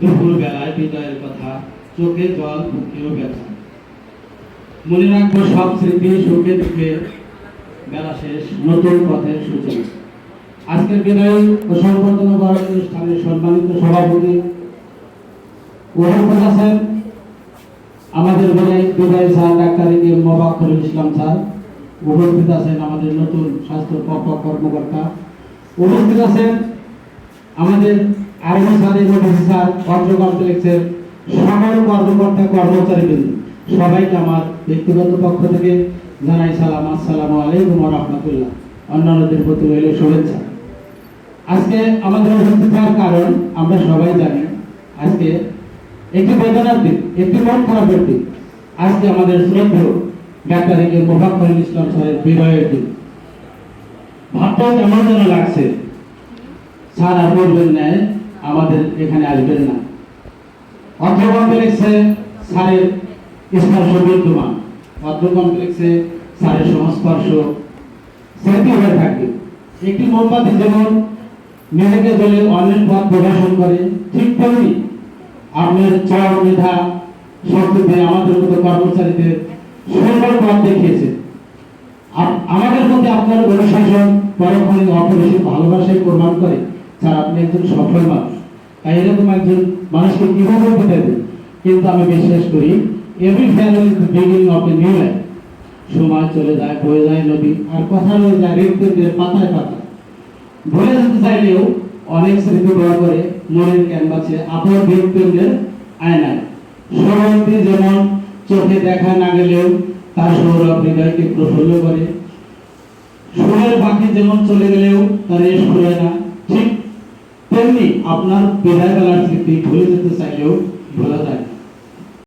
দুপুর বেলায় বিদায়ের কথা, চোখে জল মনে রাখব, সব স্মৃতি সুখে দুঃখে বেলা শেষ, নতুন সূচনা। আজকের বিদায় ও করার অনুষ্ঠানের সম্মানিত সভাপতি আমাদের বিদায় বিদায় স্যার ডাক্তার ইসলাম স্যার। উপস্থিত আছেন আমাদের নতুন স্বাস্থ্য কর্মকর্তা। উপস্থিত আছেন আমাদের আরবি স্যার এমডিসি স্যার অর্থ সকল কর্মকর্তা কর্মচারীবৃন্দ। সবাইকে আমার ব্যক্তিগত পক্ষ থেকে জানাই সালাম, আসসালামু আলাইকুম রাহমাতুল্লাহ। অন্যান্যদের প্রতি রইল শুভেচ্ছা। আজকে আমাদের উপস্থিত হওয়ার কারণ আমরা সবাই জানি, আজকে একটি বেদনার দিন, একটি মন খারাপের দিন। আজকে আমাদের শ্রদ্ধেয় ডাক্তার একে মোহাম্মদ ইসলাম স্যারের বিদায়ের দিন। ভাবতেও কেমন যেন লাগছে। স্যার, আর বলবেন না, আমাদের এখানে আসবেন না। অর্থ কমপ্লেক্সে স্পর্শ বিদ্যমান। অর্থ কমপ্লেক্সে সংস্পর্শ স্মৃতি হয়ে থাকবে একটি মোমবাতি যেমন নিজেকে জ্বলে অন্যের পথ করে, ঠিক তেমনি আপনার মেধা আমাদের মতো কর্মচারীদের সুন্দর পথ দেখিয়েছে। আমাদের মধ্যে আপনার অনুশাসন পরক্ষণিক অপরিসীম ভালোবাসায় প্রমাণ করে স্যার আপনি একজন সফল মানুষ। তাই এরকম একজন মানুষকে কীভাবে দেবে কিন্তু আমি বিশ্বাস করি every family is beginning of a new life সময় চলে যায় বয়ে যায় নদী আর কথা রয়ে যায় রেখতে পাতায় পাতায়। ভুলে যেতে চাইলেও অনেক স্মৃতি দয়া করে মনের ক্যানভাসে আপনার ব্যক্তিত্বের আয়নায়। সমাপ্তি যেমন চোখে দেখা না গেলেও তার সৌরভ হৃদয়কে প্রফুল্ল করে সুরের বাকি যেমন চলে গেলেও তার এ সুরে না ঠিক তেমনি আপনার বিদায় বেলার স্মৃতি ভুলে যেতে চাইলেও ভোলা যায় না।